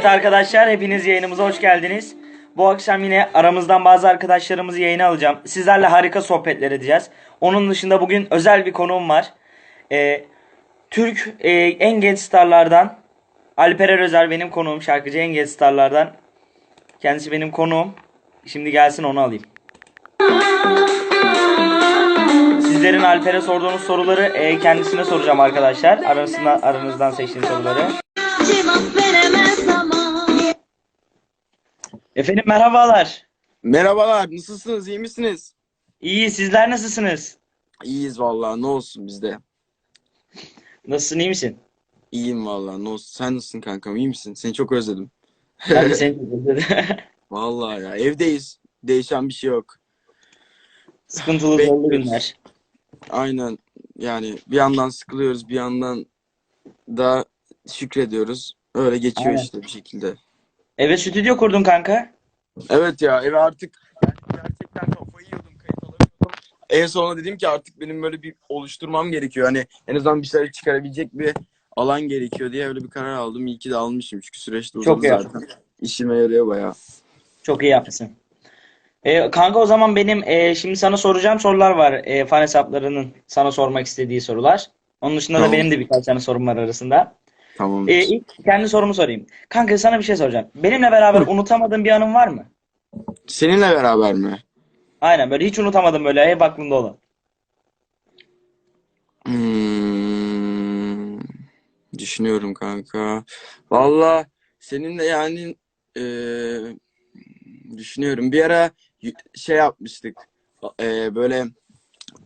Evet arkadaşlar hepiniz yayınımıza hoş geldiniz. Bu akşam yine aramızdan bazı arkadaşlarımızı yayına alacağım. Sizlerle harika sohbetler edeceğiz. Onun dışında bugün özel bir konuğum var. Ee, Türk e, en genç starlardan Alper Özer benim konuğum. Şarkıcı en genç starlardan. Kendisi benim konuğum. Şimdi gelsin onu alayım. Sizlerin Alper'e sorduğunuz soruları e, kendisine soracağım arkadaşlar. Arasından, aranızdan seçtiğim soruları. Cevap veremez ama Efendim merhabalar. Merhabalar, nasılsınız, iyi misiniz? İyi sizler nasılsınız? İyiyiz vallahi, ne olsun bizde. Nasılsın iyi misin? İyiyim vallahi, ne olsun. Sen nasılsın kankam, iyi misin? Seni çok özledim. Ben de seni çok özledim. Vallahi ya, evdeyiz. Değişen bir şey yok. Sıkıntılı zorlu Bekliyoruz. günler. Aynen, yani bir yandan sıkılıyoruz, bir yandan da şükrediyoruz. Öyle geçiyor Aynen. işte bir şekilde. Eve stüdyo kurdun kanka. Evet ya, eve artık yani gerçekten kafayı yiyordum, kayıt alamıyordum. En sonunda dedim ki artık benim böyle bir oluşturmam gerekiyor. Hani en azından bir şeyler çıkarabilecek bir alan gerekiyor diye öyle bir karar aldım. İyi ki de almışım çünkü süreçte uzadı Çok iyi zaten. İşime yarıyor bayağı. Çok iyi yapmışsın. Ee, kanka o zaman benim e, şimdi sana soracağım sorular var. E, fan hesaplarının sana sormak istediği sorular. Onun dışında da Tamam. benim de birkaç tane sorum var arasında. Tamam. E, ilk kendi sorumu sorayım. Kanka sana bir şey soracağım. Benimle beraber unutamadığın bir anın var mı? Seninle beraber mi? Aynen böyle hiç unutamadım böyle hep aklımda olan. Hmm, düşünüyorum kanka. Valla seninle yani eee, düşünüyorum. Bir ara şey yapmıştık. Eee, böyle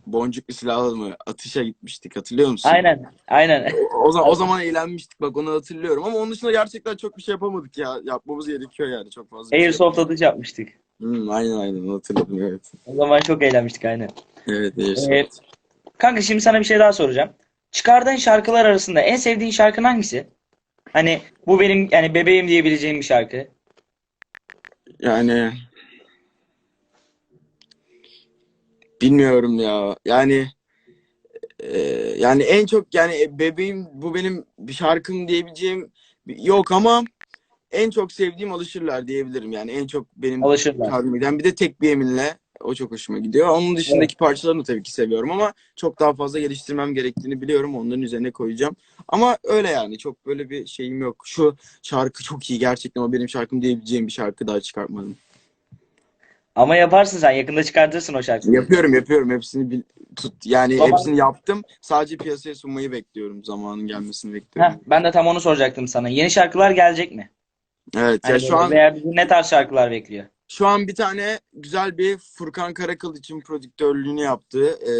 boncuklu silahlı mı atışa gitmiştik hatırlıyor musun? Aynen. Aynen. O, o zaman o zaman eğlenmiştik bak onu hatırlıyorum ama onun dışında gerçekten çok bir şey yapamadık ya. Yapmamız gerekiyor yani çok fazla şey Airsoft atış yapmıştık. Hmm, aynen aynen hatırladım evet. O zaman çok eğlenmiştik aynen. Evet Airsoft. Evet. Kanka şimdi sana bir şey daha soracağım. Çıkardığın şarkılar arasında en sevdiğin şarkın hangisi? Hani bu benim yani bebeğim diyebileceğim bir şarkı. Yani bilmiyorum ya. Yani e, yani en çok yani bebeğim bu benim bir şarkım diyebileceğim yok ama en çok sevdiğim alışırlar diyebilirim. Yani en çok benim Alışırlar. şarkım giden bir de tek bir eminle o çok hoşuma gidiyor. Onun dışındaki parçalarını tabii ki seviyorum ama çok daha fazla geliştirmem gerektiğini biliyorum. Onların üzerine koyacağım. Ama öyle yani çok böyle bir şeyim yok. Şu şarkı çok iyi gerçekten o benim şarkım diyebileceğim bir şarkı daha çıkartmadım. Ama yaparsın sen yakında çıkartırsın o şarkıyı. Yapıyorum yapıyorum hepsini bil- tut yani Baba- hepsini yaptım. Sadece piyasaya sunmayı bekliyorum. Zamanın gelmesini Heh, bekliyorum. ben de tam onu soracaktım sana. Yeni şarkılar gelecek mi? Evet ya Hani şu an veya bizi ne tarz şarkılar bekliyor? şu an bir tane güzel bir Furkan Karakıl için prodüktörlüğünü yaptığı e,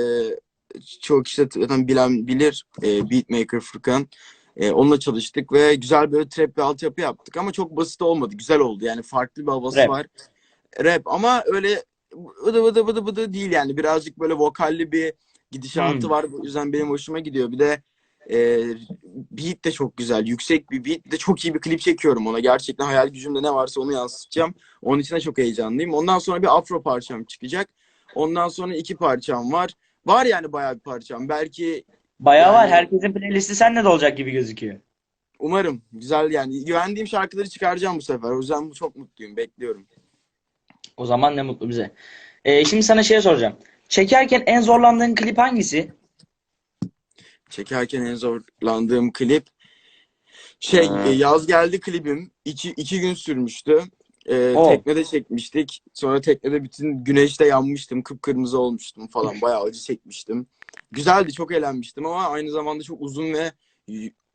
çoğu kişi de zaten bilen bilir e, Beatmaker Furkan. E, onunla çalıştık ve güzel böyle trap bir altyapı yaptık ama çok basit olmadı. Güzel oldu. Yani farklı bir havası Rap. var. Rap ama öyle vıdı vıdı vıdı vıdı değil yani. Birazcık böyle vokalli bir gidişatı Hmm. var. Bu yüzden benim hoşuma gidiyor. Bir de e, beat de çok güzel. Yüksek bir beat. De çok iyi bir klip çekiyorum ona. Gerçekten hayal gücümde ne varsa onu yansıtacağım. Onun için de çok heyecanlıyım. Ondan sonra bir afro parçam çıkacak. Ondan sonra iki parçam var. Var yani bayağı bir parçam. Belki Bayağı var. Yani- Herkesin playlisti sende de olacak gibi gözüküyor. umarım güzel yani güvendiğim şarkıları çıkaracağım bu sefer. O yüzden çok mutluyum. Bekliyorum. O zaman ne mutlu bize. Ee, şimdi sana şey soracağım. Çekerken en zorlandığın klip hangisi? Çekerken en zorlandığım klip şey Ha. e, yaz geldi klibim. İki, iki gün sürmüştü. E, Oo. teknede çekmiştik. Sonra teknede bütün güneşte yanmıştım. Kıpkırmızı olmuştum falan. Bayağı acı çekmiştim. Güzeldi. Çok eğlenmiştim ama aynı zamanda çok uzun ve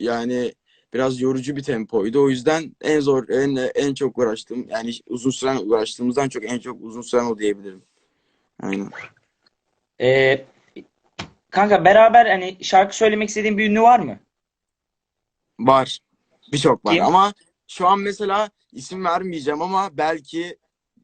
yani biraz yorucu bir tempoydu. O yüzden en zor, en en çok uğraştığım yani uzun süren uğraştığımızdan çok en çok uzun süren o diyebilirim. Aynen. Ee, kanka beraber hani şarkı söylemek istediğin bir ünlü var mı? Var. Birçok var Kim? ama şu an mesela isim vermeyeceğim ama belki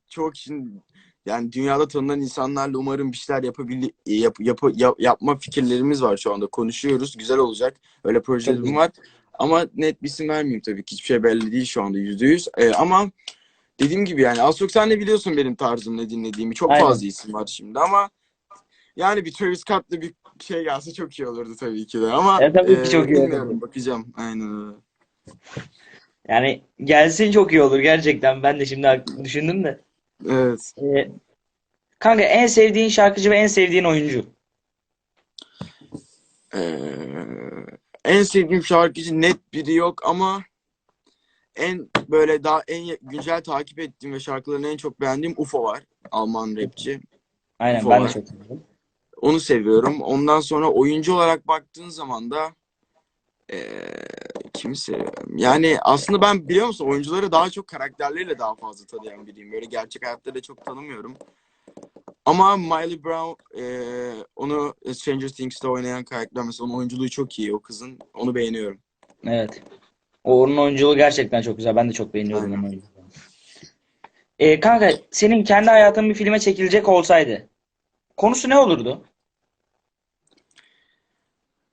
çoğu kişinin yani dünyada tanınan insanlarla umarım bir şeyler yapabil yap, yapı- yap- yapma fikirlerimiz var şu anda. Konuşuyoruz. Güzel olacak. Öyle projelerim var. Ama net bir isim vermeyeyim tabii ki. Hiçbir şey belli değil şu anda yüzde yüz. Ee, ama dediğim gibi yani az çok sen de biliyorsun benim tarzım ne dinlediğimi. Çok Aynen. fazla isim var şimdi ama yani bir Travis Scott'lı bir şey gelse çok iyi olurdu tabii ki de ama E, tabii ki e, çok iyi bilmiyorum olurdu. bakacağım. Aynen öyle. Yani gelsin çok iyi olur gerçekten. Ben de şimdi düşündüm de. Evet. Ee, kanka en sevdiğin şarkıcı ve en sevdiğin oyuncu. Ee, en sevdiğim şarkıcı net biri yok ama en böyle daha en güncel takip ettiğim ve şarkılarını en çok beğendiğim UFO var. Alman rapçi. Aynen UFO ben de var. çok seviyorum. Onu seviyorum. Ondan sonra oyuncu olarak baktığın zaman da eee kimi seviyorum? Yani aslında ben biliyor musun oyuncuları daha çok karakterleriyle daha fazla tanıyan biriyim. Böyle gerçek hayatta da çok tanımıyorum. Ama Miley Brown eee, onu Stranger Things'te oynayan karakter mesela onun oyunculuğu çok iyi o kızın. Onu beğeniyorum. Evet. O onun oyunculuğu gerçekten çok güzel. Ben de çok beğeniyorum Aynen. oyunculuğunu. Ee, kanka senin kendi hayatın bir filme çekilecek olsaydı konusu ne olurdu?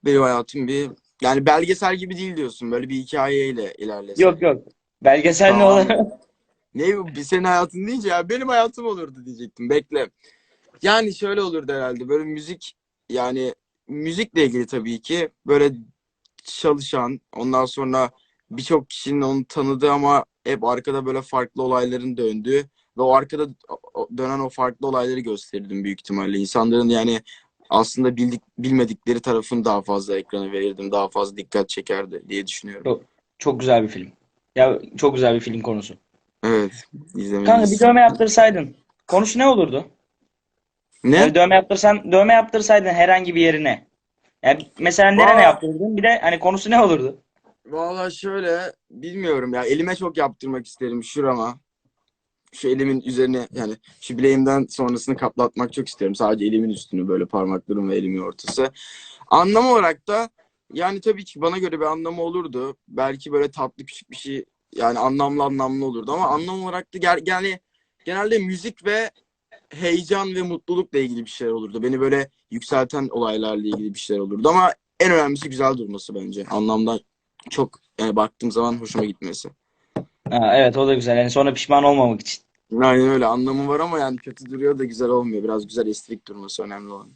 Benim hayatım bir yani belgesel gibi değil diyorsun. Böyle bir hikayeyle ilerlesin. Yok yok. Belgesel ne Tamam. olur? Ne bu? Senin hayatın deyince ya benim hayatım olurdu diyecektim. Bekle. Yani şöyle olurdu herhalde. Böyle müzik yani müzikle ilgili tabii ki böyle çalışan ondan sonra birçok kişinin onu tanıdığı ama hep arkada böyle farklı olayların döndüğü ve o arkada dönen o farklı olayları gösterirdim büyük ihtimalle. İnsanların yani aslında bildik, bilmedikleri tarafını daha fazla ekrana verirdim. Daha fazla dikkat çekerdi diye düşünüyorum. Çok güzel bir film. Ya çok güzel bir film konusu. Evet. Kanka bir dövme yaptırsaydın konusu ne olurdu? Ne? Yani dövme yaptırsan dövme yaptırsaydın herhangi bir yerine. Yani mesela nerene Aa. yaptırdın? Bir de hani konusu ne olurdu? Valla şöyle bilmiyorum ya elime çok yaptırmak isterim şurama. Şu elimin üzerine yani şu bileğimden sonrasını kaplatmak çok isterim. Sadece elimin üstünü böyle parmaklarım ve elimin ortası. Anlam olarak da yani tabii ki bana göre bir anlamı olurdu. Belki böyle tatlı küçük bir şey yani anlamlı anlamlı olurdu ama anlam olarak da ger- yani genelde müzik ve heyecan ve mutlulukla ilgili bir şeyler olurdu. Beni böyle yükselten olaylarla ilgili bir şeyler olurdu ama en önemlisi güzel durması bence. Anlamdan çok yani baktığım zaman hoşuma gitmesi. Ha, evet o da güzel. Yani sonra pişman olmamak için. Aynen öyle anlamı var ama yani kötü duruyor da güzel olmuyor. Biraz güzel estetik durması önemli olan.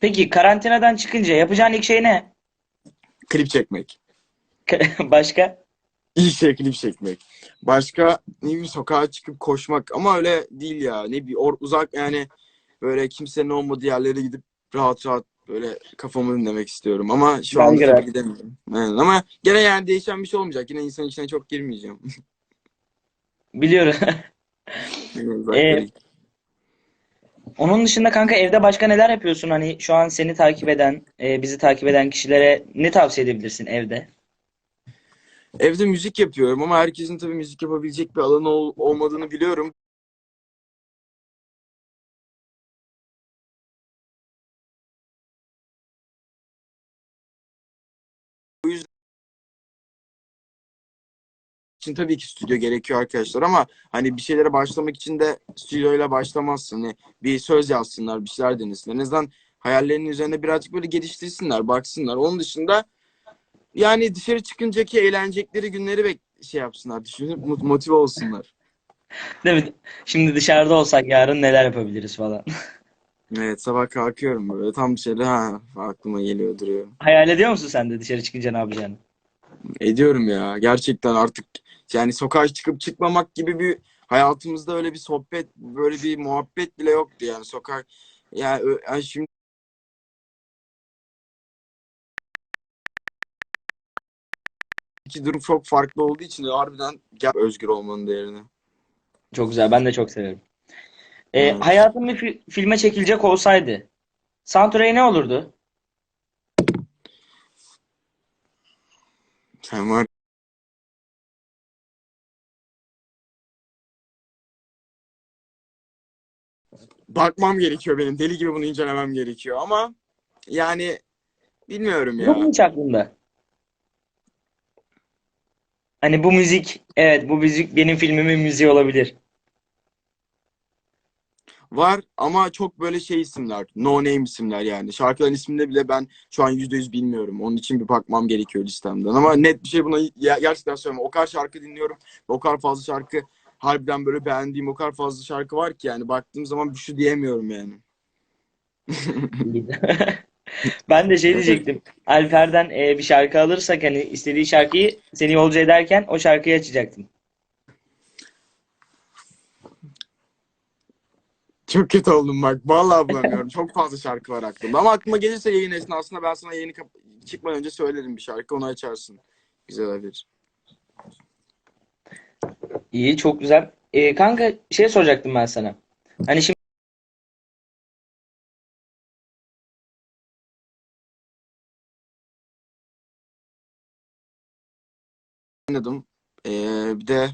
Peki karantinadan çıkınca yapacağın ilk şey ne? Klip çekmek. Başka? İlk şey klip çekmek. Başka ne bileyim sokağa çıkıp koşmak ama öyle değil ya. Ne bir or uzak yani böyle kimsenin olmadığı yerlere gidip rahat rahat böyle kafamı dinlemek istiyorum ama şu an gidemiyorum. Aynen. Ama gene yani değişen bir şey olmayacak. Yine insan içine çok girmeyeceğim. Biliyorum. Ee, Onun dışında kanka evde başka neler yapıyorsun? Hani şu an seni takip eden, e, bizi takip eden kişilere ne tavsiye edebilirsin evde? Evde müzik yapıyorum ama herkesin tabii müzik yapabilecek bir alanı ol- olmadığını biliyorum. Bu yüzden için tabii ki stüdyo gerekiyor arkadaşlar ama hani bir şeylere başlamak için de stüdyoyla başlamazsın. Hani bir söz yazsınlar, bir şeyler denesinler. En azından hayallerinin üzerine birazcık böyle geliştirsinler, baksınlar. Onun dışında yani dışarı çıkıncaki eğlenecekleri günleri bek şey yapsınlar, düşünüp motive olsunlar. Değil mi? Şimdi dışarıda olsak yarın neler yapabiliriz falan. Evet, sabah kalkıyorum böyle tam bir şeyler ha aklıma geliyor duruyor. Hayal ediyor musun sen de dışarı çıkınca ne yapacağını? Ediyorum ya. Gerçekten artık yani sokağa çıkıp çıkmamak gibi bir hayatımızda öyle bir sohbet, böyle bir muhabbet bile yoktu yani sokak yani, yani şimdi durum çok farklı olduğu için harbiden gel özgür olmanın değerini. Çok güzel. Ben de çok severim. E, Evet. hayatın bir fi- filme çekilecek olsaydı soundtrack'i ne olurdu? Sen var bakmam gerekiyor benim. Deli gibi bunu incelemem gerekiyor ama yani bilmiyorum Yok mu ya. hiç aklında? Hani bu müzik, evet bu müzik benim filmimin müziği olabilir. Var ama çok böyle şey isimler. No name isimler yani. Şarkıların ismini bile ben şu an %100 bilmiyorum. Onun için bir bakmam gerekiyor listemden. Ama net bir şey buna ya- gerçekten söylüyorum. O kadar şarkı dinliyorum. O kadar fazla şarkı harbiden böyle beğendiğim o kadar fazla şarkı var ki yani baktığım zaman bir şu diyemiyorum yani. Ben de şey diyecektim. Alper'den e, bir şarkı alırsak hani istediği şarkıyı seni yolcu ederken o şarkıyı açacaktım. Çok kötü oldum bak. Vallahi bulamıyorum. Çok fazla şarkı var aklımda. Ama aklıma gelirse yayın esnasında ben sana kap- çıkmadan önce söylerim bir şarkı. Onu açarsın. Güzel olabilir. İyi, çok güzel. E, kanka şey soracaktım ben sana. Hani şimdi Anladım. Ee, bir de